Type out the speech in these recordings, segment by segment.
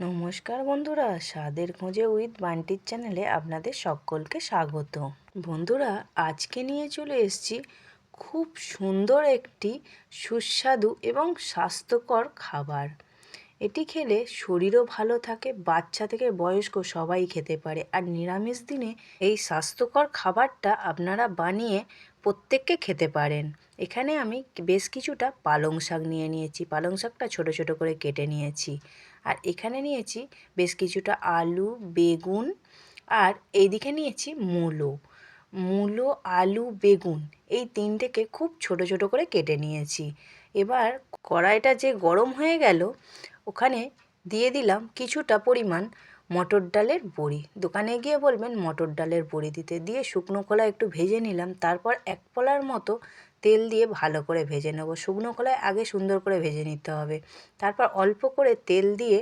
নমস্কার বন্ধুরা, স্বাদের খোঁজে উইথ বান্টির চ্যানেলে আপনাদের সকলকে স্বাগত। বন্ধুরা, আজকে নিয়ে চলে এসেছি খুব সুন্দর একটি সুস্বাদু এবং স্বাস্থ্যকর খাবার। এটি খেলে শরীরও ভালো থাকে, বাচ্চা থেকে বয়স্ক সবাই খেতে পারে। আর নিরামিষ দিনে এই স্বাস্থ্যকর খাবারটা আপনারা বানিয়ে প্রত্যেককে খেতে পারেন। এখানে আমি বেশ কিছুটা পালং শাক নিয়ে নিয়েছি। পালং শাকটা ছোট ছোট করে কেটে নিয়েছি। আর এখানে নিয়েছি বেশ কিছুটা আলু, বেগুন আর এইদিকে নিয়েছি মূলো। মূলো, আলু, বেগুন এই তিনটেকে খুব ছোট ছোট করে কেটে নিয়েছি। এবার কড়াইটা যে গরম হয়ে গেল ওখানে দিয়ে দিলাম কিছুটা পরিমাণ মটর ডালের বড়ি। দোকানে গিয়ে বলবেন, মটর ডালের বড়ি দিতে দিয়ে শুকনো কলা একটু ভেজে নিলাম, তারপর এক পলার মতো তেল দিয়ে ভালো করে ভেজে নেব। শুকনো কলায় আগে সুন্দর করে ভেজে নিতে হবে। তারপর অল্প করে তেল দিয়ে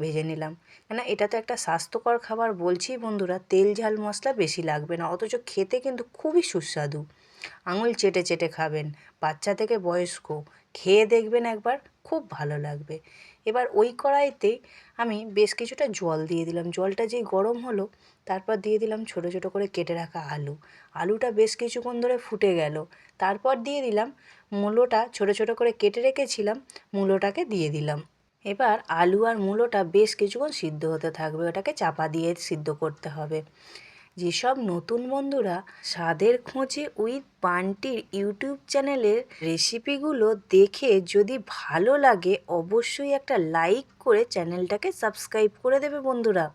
ভেজে নিলাম। কেন এটা তো একটা স্বাস্থ্যকর খাবার বলছি বন্ধুরা, তেল ঝাল মশলা বেশি লাগবে না, অথচ খেতে কিন্তু খুবই সুস্বাদু। আঙুল চেটে চেটে খাবেন, বাচ্চা থেকে বয়স্ক, খেয়ে দেখবেন একবার, খুব ভালো লাগবে। এবার ওই কড়াইতেই আমি বেশ কিছুটা জল দিয়ে দিলাম। জলটা যেই গরম হলো, তারপর দিয়ে দিলাম ছোট ছোট করে কেটে রাখা আলু। আলুটা বেশ কিছুক্ষণ ধরে ফুটে গেল। তারপর দিয়ে দিলাম মূলোটা ছোট ছোট করে কেটে রেখেছিলাম, মূলোটাকে দিয়ে দিলাম। এবার আলু আর মূলোটা বেশ কিছুক্ষণ সিদ্ধ হতে থাকবে, ওটাকে চাপা দিয়ে সিদ্ধ করতে হবে। যেসব নতুন বন্ধুরা স্বাদের খোঁজে উইথ বান্টির ইউটিউব চ্যানেলের রেসিপিগুলো দেখে যদি ভালো লাগে, অবশ্যই একটা লাইক করে চ্যানেলটাকে সাবস্ক্রাইব করে দেবে বন্ধুরা।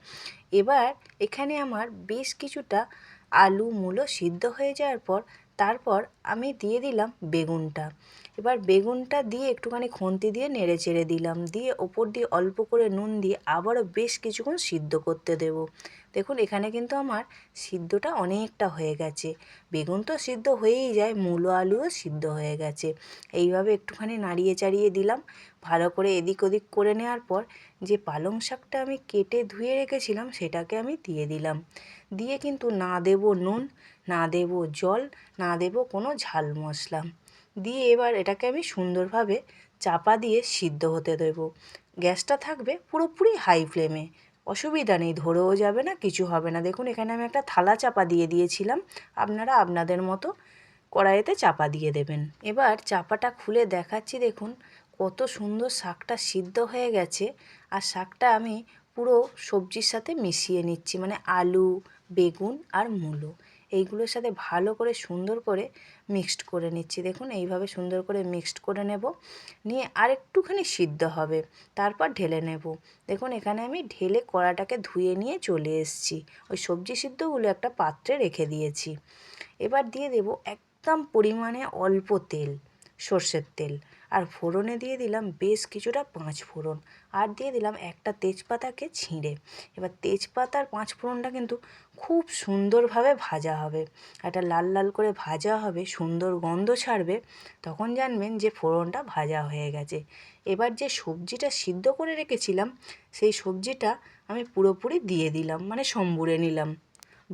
এবার এখানে আমার বেশ কিছুটা আলু মূলো সিদ্ধ হয়ে যাওয়ার পর তারপর আমি দিয়ে দিলাম বেগুনটা। এবার বেগুনটা দিয়ে একটুখানি খুন্তি দিয়ে নেড়ে চেড়ে দিলাম। দিয়ে ওপর দিয়ে অল্প করে নুন দিয়ে আবারও বেশ কিছুক্ষণ সিদ্ধ করতে দেব। দেখুন, এখানে কিন্তু আমার সিদ্ধটা অনেকটা হয়ে গেছে। বেগুন তো সিদ্ধ হয়েই যায়, মূলো আলুও সিদ্ধ হয়ে গেছে। এইভাবে একটুখানি নাড়িয়ে চাড়িয়ে দিলাম। ভালো করে এদিক ওদিক করে নেওয়ার পর যে পালং শাকটা আমি কেটে ধুয়ে রেখেছিলাম, সেটাকে আমি দিয়ে দিলাম। দিয়ে কিন্তু না দেব নুন। না দেব জল, না দেব কোনো ঝাল মশলা। দিয়ে এবার এটাকে আমি সুন্দরভাবে চাপা দিয়ে সিদ্ধ হতে দেব। গ্যাসটা থাকবে পুরোপুরি হাই ফ্লেমে। অসুবিধা নেই, ধরেও যাবে না, কিছু হবে না। দেখুন, এখানে আমি একটা থালা চাপা দিয়ে দিয়েছিলাম। আপনারা আপনাদের মতো কড়াইতে চাপা দিয়ে দেবেন। এবার চাপাটা খুলে দেখাচ্ছি, দেখুন, কত সুন্দর শাকটা সিদ্ধ হয়ে গেছে। আর শাকটা আমি পুরো সবজির সাথে মিশিয়ে নিচ্ছি মানে আলু, বেগুন আর মূলো। এইগুলোর সাথে ভালো করে সুন্দর করে মিক্সড করে নিচ্ছি। দেখুন, এইভাবে সুন্দর করে মিক্সড করে নেব। নিয়ে আর একটুখানি সিদ্ধ হবে, তারপর ঢেলে নেব। দেখুন, এখানে আমি ঢেলে কড়াটাকে ধুয়ে নিয়ে চলে এসেছি। ওই সবজি সিদ্ধগুলো একটা পাত্রে রেখে দিয়েছি। এবার দিয়ে দেব একদম পরিমাণে অল্প তেল, সর্ষের তেল। আর ফোড়নে দিয়ে দিলাম বেশ কিছুটা পাঁচ ফোড়ন। আর দিয়ে দিলাম একটা তেজপাতাকে ছিঁড়ে। এবার তেজপাতার পাঁচ ফোড়নটা কিন্তু খুব সুন্দরভাবে ভাজা হবে। একটা লাল লাল করে ভাজা হবে, সুন্দর গন্ধ ছাড়বে, তখন জানবেন যে ফোড়নটা ভাজা হয়ে গেছে। এবার যে সবজিটা সিদ্ধ করে রেখেছিলাম, সেই সবজিটা আমি পুরোপুরি দিয়ে দিলাম মানে সম্বুরে নিলাম।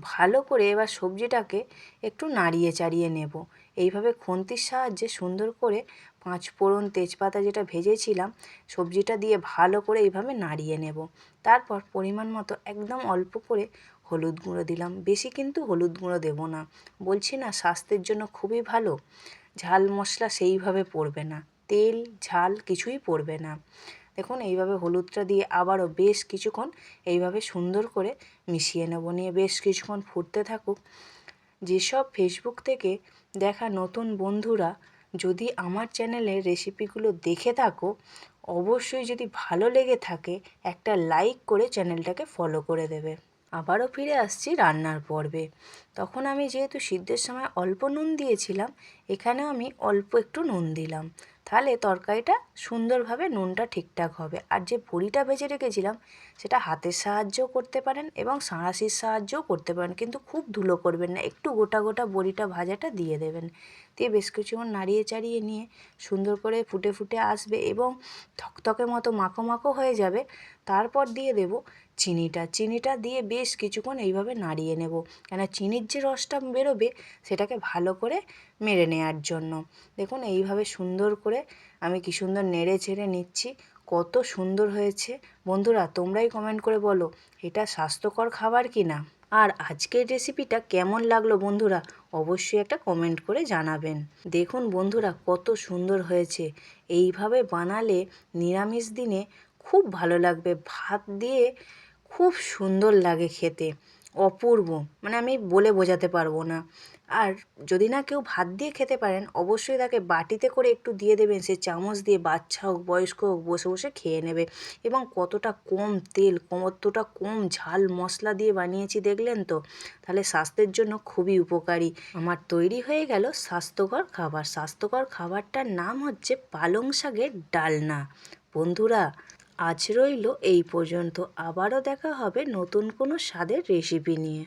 ভালো করে এবার সবজিটাকে একটু নাড়িয়ে চাড়িয়ে নেব। এইভাবে খুন্তির সাহায্যে সুন্দর করে পাঁচ ফোড়ন তেজপাতা যেটা ভেজেছিলাম, সবজিটা দিয়ে ভালো করে এইভাবে নাড়িয়ে নেব। তারপর পরিমাণ মতো একদম অল্প করে হলুদ গুঁড়ো দিলাম। বেশি কিন্তু হলুদ গুঁড়ো দেবো না। বলছি না, স্বাস্থ্যের জন্য খুবই ভালো। ঝাল মশলা সেইভাবে পড়বে না। তেল, ঝাল কিছুই পড়বে না। দেখুন, এইভাবে হলুদটা দিয়ে আবারও বেশ কিছুক্ষণ এইভাবে সুন্দর করে মিশিয়ে নেব। নিয়ে বেশ কিছুক্ষণ ফুটতে থাকুক। যেসব ফেসবুক থেকে দেখা নতুন বন্ধুরা যদি আমার চ্যানেলের রেসিপিগুলো দেখে থাকো, অবশ্যই যদি ভালো লেগে থাকে, একটা লাইক করে চ্যানেলটাকে ফলো করে দেবে। আবারও ফিরে আসছি রান্নার পর্বে। তখন আমি যেহেতু সিদ্ধের সময় অল্প নুন দিয়েছিলাম, এখানেও আমি অল্প একটু নুন দিলাম। তাহলে তরকারিটা সুন্দরভাবে নুনটা ঠিকঠাক হবে। আর যে বড়িটা ভেজে রেখেছিলাম, সেটা হাতের সাহায্যেও করতে পারেন এবং সাঁড়াশির সাহায্যও করতে পারেন, কিন্তু খুব ধুলো করবেন না, একটু গোটা গোটা বড়িটা ভাজাটা দিয়ে দেবেন। দিয়ে বেশ কিছুক্ষণ নাড়িয়ে চাড়িয়ে নিয়ে সুন্দর করে ফুটে ফুটে আসবে এবং থকথকে মতো মাখো মাখো হয়ে যাবে। তারপর দিয়ে দেব চিনিটা চিনিটা দিয়ে বেশ কিছুক্ষণ এইভাবে নাড়িয়ে নেব। কেন চিনির যে রসটা বেরোবে, সেটাকে ভালো করে মেরে নেওয়ার জন্য। দেখুন, এইভাবে সুন্দর করে আমি কি সুন্দর নেড়ে ছেড়ে নিচ্ছি। কত সুন্দর হয়েছে। বন্ধুরা, তোমরাই কমেন্ট করে বলো, এটা স্বাস্থ্যকর খাবার কি না আর আজকের রেসিপিটা কেমন লাগল বন্ধুরা? অবশ্যই একটা কমেন্ট করে জানাবেন। দেখুন বন্ধুরা, কত সুন্দর হয়েছে। এইভাবে বানালে নিরামিষ দিনে খুব ভালো লাগবে। ভাত দিয়ে খুব সুন্দর লাগে খেতে, অপূর্ব। মানে আমি বলে বোঝাতে পারব না। আর যদি না কেউ ভাত দিয়ে খেতে পারেন, অবশ্যই তাকে বাটিতে করে একটু দিয়ে দেবেন। সে চামচ দিয়ে বাচ্চা হোক, বয়স্ক হোক, বসে বসে খেয়ে নেবে। এবং কতটা কম তেল কতটা কম ঝাল মশলা দিয়ে বানিয়েছি দেখলেন তো? তাহলে স্বাস্থ্যের জন্য খুবই উপকারী। আমার তৈরি হয়ে গেল স্বাস্থ্যকর খাবার। স্বাস্থ্যকর খাবারটার নাম হচ্ছে পালং শাকের ডালনা। বন্ধুরা আজ রইল এই পর্যন্ত। আবারও দেখা হবে নতুন কোনো স্বাদের রেসিপি নিয়ে।